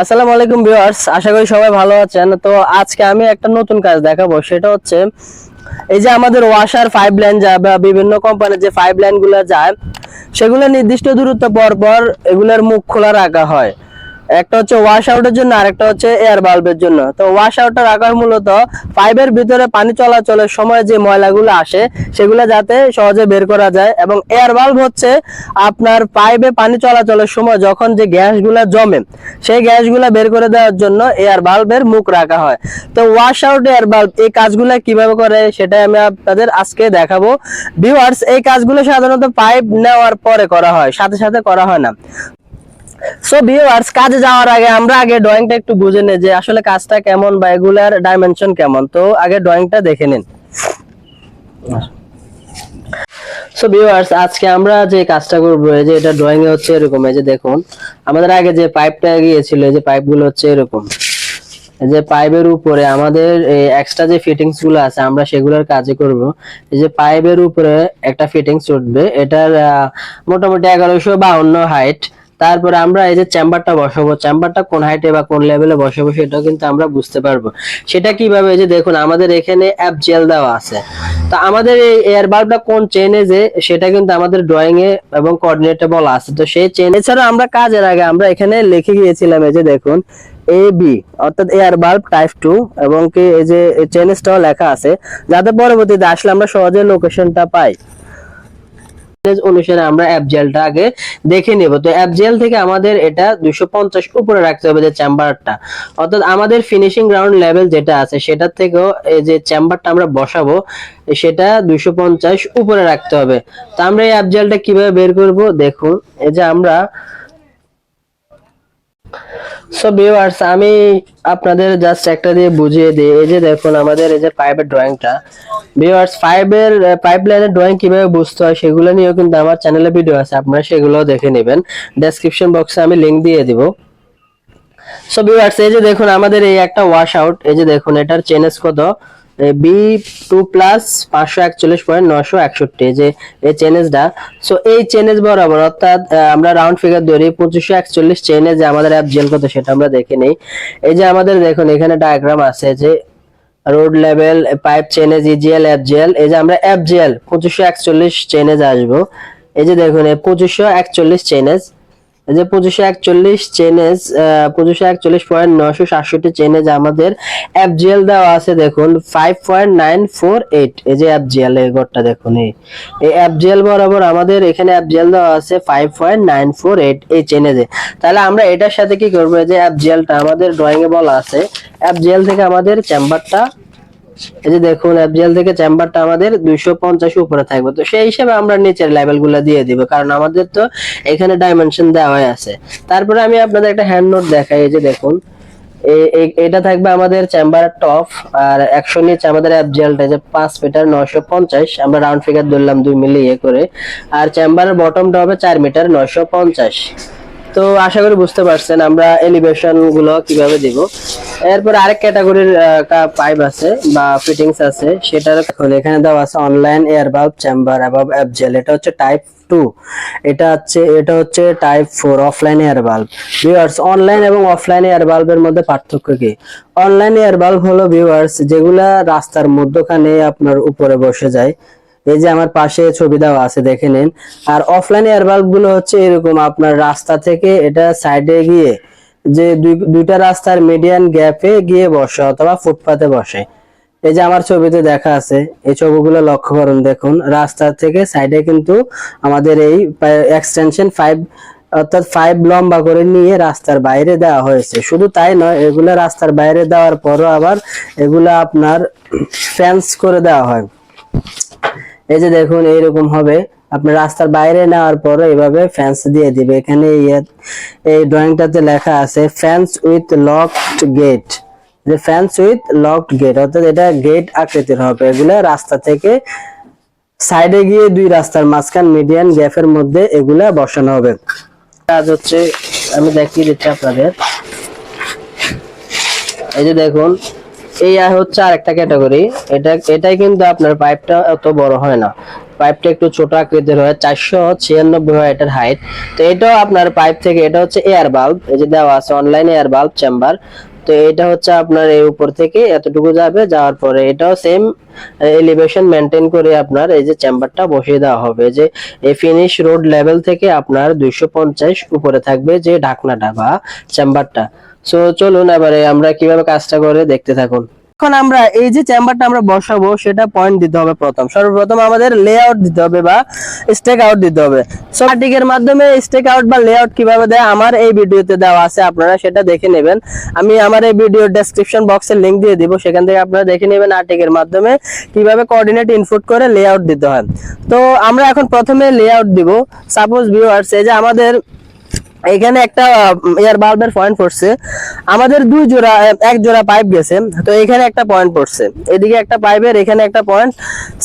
আসসালামু আলাইকুম ভিউয়ার্স, আশা করি সবাই ভালো আছেন। তো আজকে আমি একটা নতুন কাজ দেখাবো, সেটা হচ্ছে এই যে আমাদের ওয়াশার ফাইভ লাইন যায় বা বিভিন্ন কোম্পানির যে ফাইভ লাইনগুলো যায়, সেগুলো নির্দিষ্ট দূরত্ব পর পর এগুলোর মুখ খোলা রাখা হয়। একটা হচ্ছে ওয়াশ আউটের জন্য আর একটা হচ্ছে এয়ার বাল্বের জন্য। তো ওয়াশ আউটটা রাখা মূলত পাইপের ভিতরে পানি চলাচলের সময় যে ময়লাগুলো আসে, সেগুলো যাতে সহজে বের করা যায় এবং এয়ার বাল্ব হচ্ছে আপনার পাইপে পানি চলাচলের সময় যখন যে গ্যাসগুলো জমে, সেই গ্যাসগুলো বের করে দেওয়ার জন্য এয়ার বাল্বের মুখ রাখা হয়। তো ওয়াশ আউট এয়ার বাল্ব এই কাজগুলো কীভাবে করে, সেটাই আমি আপনাদের আজকে দেখাবো। ভিউয়ার্স এই কাজগুলো সাধারণত পাইপ নেওয়ার পরে করা হয়, সাথে সাথে করা হয় না। সো ভিউয়ার্স কাজে যাওয়ার আগে আমরা আগে ড্রয়িংটা একটু বুঝে নেই যে আসলে কাজটা কেমন বা এগুলার ডাইমেনশন কেমন। তো, আগে ড্রয়িংটা দেখে নিন। সো ভিউয়ার্স আজকে আমরা যে কাজটা করব, এই যে এটা ড্রয়িং এ হচ্ছে এরকম, এই যে দেখুন, আমাদের আগে যে পাইপটা গিয়েছিল, এই যে পাইপগুলো হচ্ছে এরকম। এই যে পাইপের উপরে আমাদের এক্সট্রা যে ফিটিংসগুলো আছে, আমরা সেগুলোর কাজে করব। এই যে পাইপের উপরে একটা ফিটিংস উঠবে, এটার মোটামুটি এগারোশো বাউন্ন হাইট তারপরে আমরা এই যে চেম্বারটা বসাবো চেম্বারটা কোন হাইটে বা কোন লেভেলে বসাবো সেটাও কিন্তু আমরা বুঝতে পারব। সেটা কীভাবে এই যে দেখুন, আমাদের এখানে অ্যাপ জেল দেওয়া আছে। তো আমাদের এই এয়ার বাল্বটা কোন চেনে যে, সেটা কিন্তু আমাদের ড্রয়িং এ এবং কোঅর্ডিনেটে বলা আছে। তো সেই চেন এছাড়া আমরা কাজের আগে আমরা এখানে লিখে গিয়েছিলাম এই যে দেখুন এ বি অর্থাৎ এয়ার বাল্ব টাইপ টু এবং কি এই যে চেনেসটাও লেখা আছে। যাতে পরবর্তীতে আসলে আমরা সহজে লোকেশনটা পাই। অনুসারে আমরা অ্যাপ জেলটা আগে দেখে নেব। তো অ্যাপ জেল থেকে আমাদের এটা দুইশো পঞ্চাশ উপরে রাখতে হবে যে চেম্বারটা অর্থাৎ আমাদের ফিনিশিং গ্রাউন্ড লেভেল যেটা আছে, সেটার থেকেও এই যে চেম্বারটা আমরা বসাবো, সেটা দুইশো পঞ্চাশ উপরে রাখতে হবে। তো আমরা এই অ্যাপ জেলটা কীভাবে বের করব? দেখুন, এই যে আমরা সো ভিউয়ার্স আমি আপনাদের জাস্ট একটা দিয়ে বুঝিয়ে দিই। এই যে দেখুন, আমাদের এই যে পাইপের ড্রয়িংটা ভিউয়ার্স পাইপের পাইপ লাইনের ড্রয়িং কীভাবে বুঝতে হয় সেগুলো নিয়েও কিন্তু আমার চ্যানেলে ভিডিও আছে, আপনারা সেগুলোও দেখে নেবেন। ডেসক্রিপশন বক্সে আমি লিংক দিয়ে দিব। সো ভিউয়ার্স এই যে দেখুন, আমাদের এই একটা ওয়াশ আউট এই যে দেখুন, এটার চেনেস কত? বি টু প্লাস পাঁচশো একচল্লিশ পয়েন্ট নশো একষট্টি, যে এই চেনেজটা সো এই চেনেজ বরাবর, অর্থাৎ আমরা রাউন্ড ফিগার ধরি, পঁচিশশো একচল্লিশ চেনে যে আমাদের অ্যাপ জেল কত সেটা আমরা দেখে নেই। এই যে আমাদের দেখুন, এখানে ডায়াগ্রাম আছে যে road level pipe chainage EGL jail এই যে আমরা জেল পঁচিশশো একচল্লিশ চেনেজ আসব। এই যে দেখুন এই পঁচিশশো একচল্লিশ চেনেজ। যে পঁচিশশো একচল্লিশ চেনেজ পঁচিশশো একচল্লিশ পয়েন্ট নশো সাতষট্টি চেনেজ আমাদের অ্যাপজিএল দেওয়া আছে, দেখুন five point nine four eight এই যে অ্যাপজিএল এই ঘরটা দেখুন, এই এই অ্যাপজিএল বরাবর আমাদের এখানে অ্যাপজিএল দেওয়া আছে five point nine four eight এই চেনেজে তাহলে আমরা এটার সাথে কি করব? যে অ্যাপজিএলটা আমাদের ড্রয়িং এ বলা আছে অ্যাপজিএল থেকে আমাদের চেম্বারটা এই যে দেখুন এফজিএল থেকে চেম্বারটা আমাদের দুইশো পঞ্চাশ উপরে থাকবে। তো সেই হিসেবে আমরা নিচের লেভেলগুলো দিয়ে দিব, কারণ আমাদের তো এখানে ডাইমেনশন দেওয়াই আছে। তারপরে আমি আপনাদের একটা হ্যান্ড নোট দেখাই, এই যে দেখুন এটা থাকবে আমাদের চেম্বারের টপ আর একশো নিচে আমাদের এফজিএলটা যে পাঁচ মিটার নয়শো পঞ্চাশ, আমরা রাউন্ড ফিগার ধরলাম দুই মিলি ইয়ে করে। আর চেম্বারের বটমটা হবে চার মিটার নয়শো পঞ্চাশ। তো আশা করি বুঝতে পারছেন আমরা এলিভেশনগুলো কীভাবে দিব। এরপর আরেক ক্যাটাগরির পাইপ আছে বা ফিটিংস আছে, সেটার এখন দেওয়া আছে অনলাইন এয়ার বাল্ব চেম্বার এবং অ্যাপজেল এটা হচ্ছে টাইপ টু এটা হচ্ছে এটা হচ্ছে টাইপ ফোর অফলাইন এয়ার বাল্ব ভিউয়ার্স অনলাইন এবং অফলাইন এয়ার বাল্বের মধ্যে পার্থক্য কি? অনলাইন এয়ার বাল্ব হলো ভিউয়ার্স যেগুলা রাস্তার মধ্যখানে আপনার উপরে বসে যায়। এই যে আমার পাশে ছবি দেওয়া আছে, দেখে নিন। আর অফলাইন এয়ার বাল্বগুলো হচ্ছে এরকম আপনার রাস্তা থেকে এটা সাইডে গিয়ে যে দুই- দুইটা রাস্তার মিডিয়ান গ্যাপে গিয়ে বসে অথবা ফুটপাতে বসে। এই যে আমার ছবিতে দেখা আছে, এই ছবিগুলো লক্ষ্য করুন, দেখুন। রাস্তা থেকে সাইডে কিন্তু আমাদের এই এক্সটেনশন ফাইভ অর্থাৎ ফাইভ লম্বা করে নিয়ে রাস্তার বাইরে দেওয়া হয়েছে। শুধু তাই নয়, এগুলো রাস্তার বাইরে দেওয়ার পরও আবার এগুলা আপনার ফ্যান্স করে দেওয়া হয়। এই যে দেখুন, এইরকম হবে। আপনি রাস্তার বাইরে নেওয়ার পরে এভাবে ফ্যান্স দিয়ে দিবে। এখানে এই ড্রয়িংটাতে লেখা আছে ফ্যান্স উইথ লকড গেট যে ফ্যান্স উইথ লকড গেট অর্থাৎ এটা গেট আকৃতির হবে। এগুলা রাস্তা থেকে সাইডে গিয়ে দুই রাস্তার মাঝখান মিডিয়ান গ্যাপের মধ্যে এগুলা বসানো হবে। কাজ হচ্ছে, আমি দেখিয়ে দিচ্ছি আপনাদের। এই যে দেখুন এই হচ্ছে আরেকটা ক্যাটাগরি। এটা, এটাই কিন্তু আপনার পাইপটা অত বড় হয় না। পাইপটা একটু ছোট আকৃতির হয়, চারশো ছিয়ানব্বই হয় এটার হাইট তো এটাও আপনার পাইপ থেকে, এটা হচ্ছে এয়ার বাল্ব এই যে দেওয়া আছে অনলাইনে এয়ার বাল্ব চেম্বার তো এটা হচ্ছে আপনার এই উপর থেকে এতটুকু যাবে, যাওয়ার পরে এটাও সেম এলিভেশন মেনটেন করে আপনার এই যে চেম্বারটা বসিয়ে দেওয়া হবে। যে এই ফিনিশ রোড লেভেল থেকে আপনার দুইশো পঞ্চাশ উপরে থাকবে যে ঢাকনাটা বা চেম্বারটা সো চলুন এবারে আমরা কীভাবে কাজটা করে দেখতে থাকুন। এখন আমরা এই যে চেম্বারটা আমরা বসাবো, সেটা পয়েন্ট দিতে হবে প্রথম। সর্বপ্রথম আমাদের লেআউট দিতে হবে বা স্টেক আউট দিতে হবে। সমাটিকের মাধ্যমে স্টেক আউট বা লেআউট কীভাবে দেয়, আমার এই ভিডিওতে দেওয়া আছে, আপনারা সেটা দেখে নেবেন। আমি আমার এই ভিডিও ডেসক্রিপশন বক্সে লিংক দিয়ে দিব, সেখান থেকে আপনারা দেখে নেবেন আর্টিকের মাধ্যমে কীভাবে কোঅর্ডিনেট ইনপুট করে লেআউট দিতে হয়। তো, আমরা এখন প্রথমে লেআউট দিব। সাপোজ ভিউয়ার্স এই যে আমাদের এখানে একটা এয়ার বাল্বের পয়েন্ট পড়ছে। আমাদের দুই জোড়া, এক জোড়া পাইপ গেছে। তো এখানে একটা পয়েন্ট পড়ছে। এদিকে একটা পাইপের এখানে একটা পয়েন্ট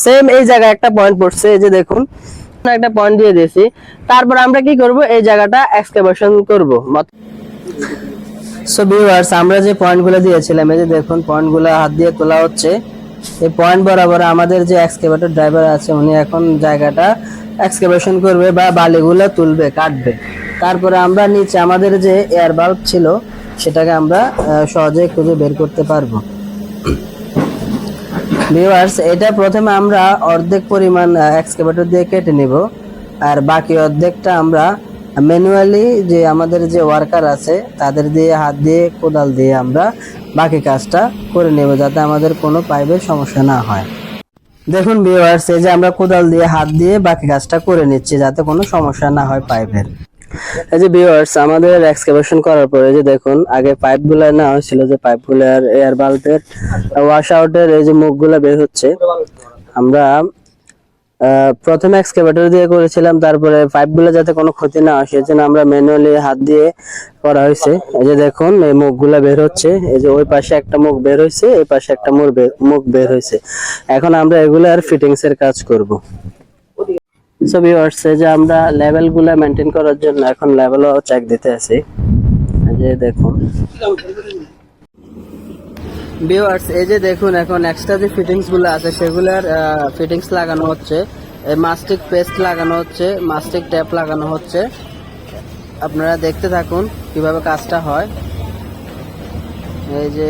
সেম এই জায়গায় একটা পয়েন্ট পড়ছে, এই যে দেখুন। একটা পয়েন্ট দিয়ে দিয়েছি। তারপর আমরা কি করব? এই জায়গাটা এক্সকাভেশন করব। সো ভিউয়ার্স আমরা যে পয়েন্টগুলো দিয়েছিলাম, এই যে দেখুন পয়েন্টগুলো হাত দিয়ে তোলা হচ্ছে। এই পয়েন্ট বরাবর আমাদের যে এক্সকেভেটর ড্রাইভার আছে, উনি এখন জায়গাটা এক্সকেভেশন করবে বা বালিগুলো তুলবে, কাটবে। তারপরে আমরা নিচে আমাদের যে এয়ার বাল্ব ছিল, সেটাকে আমরা সহজে খুঁজে বের করতে পারব। ভিউয়ার্স এটা প্রথমে আমরা অর্ধেক পরিমাণ এক্সকেভেটর দিয়ে কেটে নিব। আর বাকি অর্ধেকটা আমরা ম্যানুয়ালি যে আমাদের যে ওয়ার্কার আছে, তাদের দিয়ে হাত দিয়ে, কোদাল দিয়ে আমরা বাকি কাজটা করে নেব, যাতে আমাদের কোনো পাইপের সমস্যা না হয়। দেখুন ভিউয়ার্স এই যে আমরা কোদাল দিয়ে, হাত দিয়ে বাকি কাজটা করে নিচ্ছি, যাতে কোনো সমস্যা না হয় পাইপের। এই যে ভিউয়ার্স আমাদের এক্সকাভেশন করার পরে যে দেখুন, আগে পাইপ পাইপগুলো না হয়েছিল যে পাইপ পাইপগুলোর এয়ার বাল্বের ওয়াশ আউটের এই যে মুখ মুখগুলো বের হচ্ছে। আমরা প্রথমে এক্সকাভেটর দিয়ে করেছিলাম, তারপরে পাইপ পাইপগুলো যাতে কোনো ক্ষতি না আসে সেজন্য আমরা ম্যানুয়ালি হাত দিয়ে করা হয়েছে। এই যে দেখুন, এই মুখগুলো বের হচ্ছে। এই যে ওই পাশে একটা মুখ বের হয়েছে, এই পাশে একটা মুখ বের হয়েছে। এখন আমরা এগুলার ফিটিংস এর কাজ করব। সো ভিউয়ার্স যে আমরা লেভেলগুলা মেনটেন করার জন্য এখন লেভেলও চেক দিতে আছি। যে দেখুন। ভিউয়ার্স এই যে দেখুন এখন এক্সট্রা যে ফিটিংসগুলো আছে, সেগুলোর ফিটিংস লাগানো হচ্ছে। মাস্টিক পেস্ট লাগানো হচ্ছে মাস্টিক ট্যাপ লাগানো হচ্ছে। আপনারা দেখতে থাকুন কীভাবে কাজটা হয়। এই যে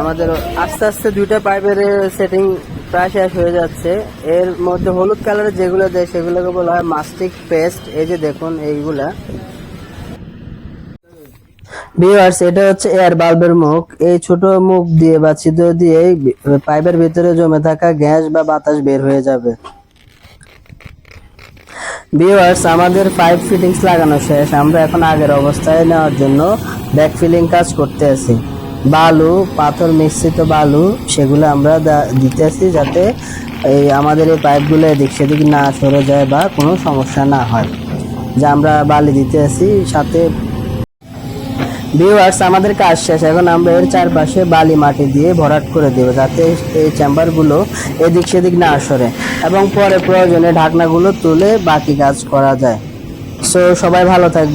আমাদের আস্তে আস্তে দুইটা পাইপের সেটিং প্রায় শেষ হয়ে যাচ্ছে। এর মধ্যে হলুদ কালারের যেগুলো দেয়, সেগুলোকে বলা হয় মাস্টিক পেস্ট। এই যে দেখুন এইগুলা। ভিউয়ার্স এটা হচ্ছে এয়ার বাল্বের মুখ। এই ছোট মুখ দিয়ে বা ছিদ্র দিয়ে পাইপের ভিতরে জমে থাকা গ্যাস বা বাতাস বের হয়ে যাবে। ভিউয়ার্স আমাদের পাইপ ফিটিংস লাগানো শেষ। আমরা এখন আগের অবস্থায় নেওয়ার জন্য ব্যাক ফিলিং কাজ করতে আছি। বালু, পাথর মিশ্রিত বালু, সেগুলো আমরা দা- দিতে আছি যাতে এই আমাদের এই পাইপগুলো এদিক সেদিক না সরে যায় বা কোনো সমস্যা না হয়। যে আমরা বালি দিতে আছি সাথে ভিউয়ার্স আমাদের কাজ শেষ। এখন আমরা এর চারপাশে বালি মাটি দিয়ে ভরাট করে দেবো যাতে এই চেম্বারগুলো এদিক সেদিক না সরে এবং পরে প্রয়োজনে ঢাকনাগুলো তুলে বাকি কাজ করা যায়। সো সবাই ভালো থাকবে